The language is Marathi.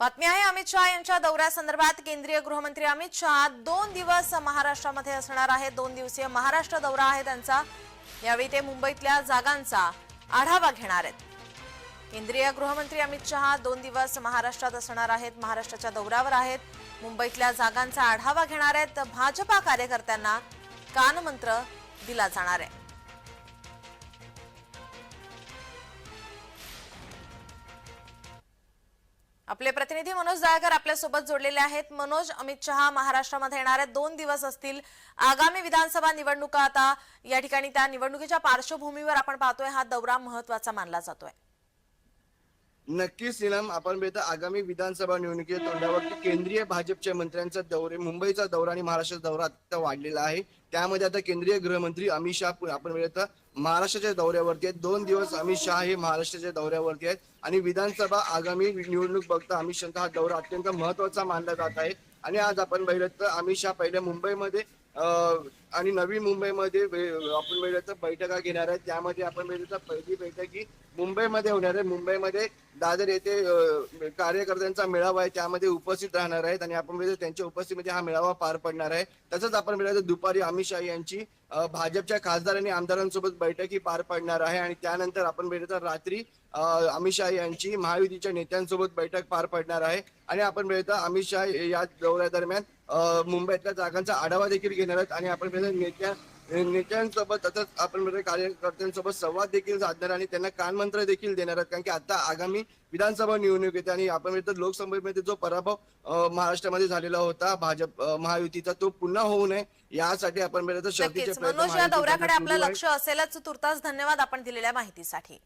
बातमी आहे अमित शहा यांच्या दौऱ्यासंदर्भात केंद्रीय गृहमंत्री अमित शहा दोन दिवस महाराष्ट्रामध्ये असणार आहेत. दोन दिवसीय महाराष्ट्र दौरा आहे त्यांचा. यावेळी ते मुंबईतल्या जागांचा आढावा घेणार आहेत. केंद्रीय गृहमंत्री अमित शहा दोन दिवस महाराष्ट्रात असणार आहेत महाराष्ट्राच्या दौऱ्यावर आहेत. मुंबईतल्या जागांचा आढावा घेणार आहेत. भाजपा कार्यकर्त्यांना कानमंत्र दिला जाणार आहे. आपले प्रतिनिधी मनोज जाळकर आपल्यासोबत जोडलेले आहेत. मनोज अमित शहा महाराष्ट्रामध्ये येणारे दोन दिवस असतील. आगामी विधानसभा निवडणुका आता या ठिकाणी त्या निवडणुकीच्या पार्श्वभूमीवर आपण पाहतोय हा दौरा महत्त्वाचा मानला जातोय. नक्कीच निलम. आपण बेता आगामी विधानसभा निवडणुकीच्या तोंडावरती केंद्रीय भाजपच्या मंत्र्यांचा दौरे मुंबईचा दौरा आणि महाराष्ट्राचा दौरा आता वाढलेला आहे. त्यामध्ये आता केंद्रीय गृहमंत्री अमित शहा आपण बेता महाराष्ट्राच्या दौऱ्यावरती आहेत. दोन दिवस अमित शहा हे महाराष्ट्राच्या दौऱ्यावरती आहेत. आणि विधानसभा आगामी निवडणूक बघता अमित शहाचा हा दौरा अत्यंत महत्त्वाचा मानला जात आहे. आणि आज आपण पाहिलं तर अमित शहा पहिले मुंबईमध्ये आणि नवी मुंबईमध्ये आपण पाहिलं बैठका घेणार आहेत. त्यामध्ये आपण वेळेचा पहिली बैठक ही मुंबईमध्ये होणार आहे. मुंबईमध्ये दादर येथे कार्यकर्त्यांचा मेळावा आहे. त्यामध्ये उपस्थित राहणार आहेत. आणि आपण त्यांच्या उपस्थितीमध्ये हा मेळावा पार पडणार आहे. तसंच आपण पाहिलं तर दुपारी अमित शाह यांची भाजपच्या खासदार आणि आमदारांसोबत बैठकी पार पडणार आहे आणि त्यानंतर आपण भेटतात तर रात्री अं, अमित शहा यांची महायुतीच्या नेत्यांसोबत बैठक पार पडणार आहे. आणि आपण पाहिलं तर अमित शहा या दौऱ्यादरम्यान अं, मुंबईतल्या जागांचा आढावा देखील घेणार आहेत. आणि आपण नेत्या नेत्यांसोबत तसंच आपण म्हणजे कार्यकर्त्यांसोबत संवाद देखील साधणार आणि त्यांना कानमंत्र देखील देणार आहेत. कारण की आता आगामी विधानसभा निवडणूक येते आणि आपण म्हणजे लोकसभेमध्ये जो पराभव महाराष्ट्रामध्ये झालेला होता भाजप महायुतीचा तो पुन्हा होऊ नये. यासाठी आपण म्हणजे शर्तीचे या दौऱ्याकडे आपलं. लक्ष असेलच. तुर्तास धन्यवाद आपण दिलेल्या माहितीसाठी.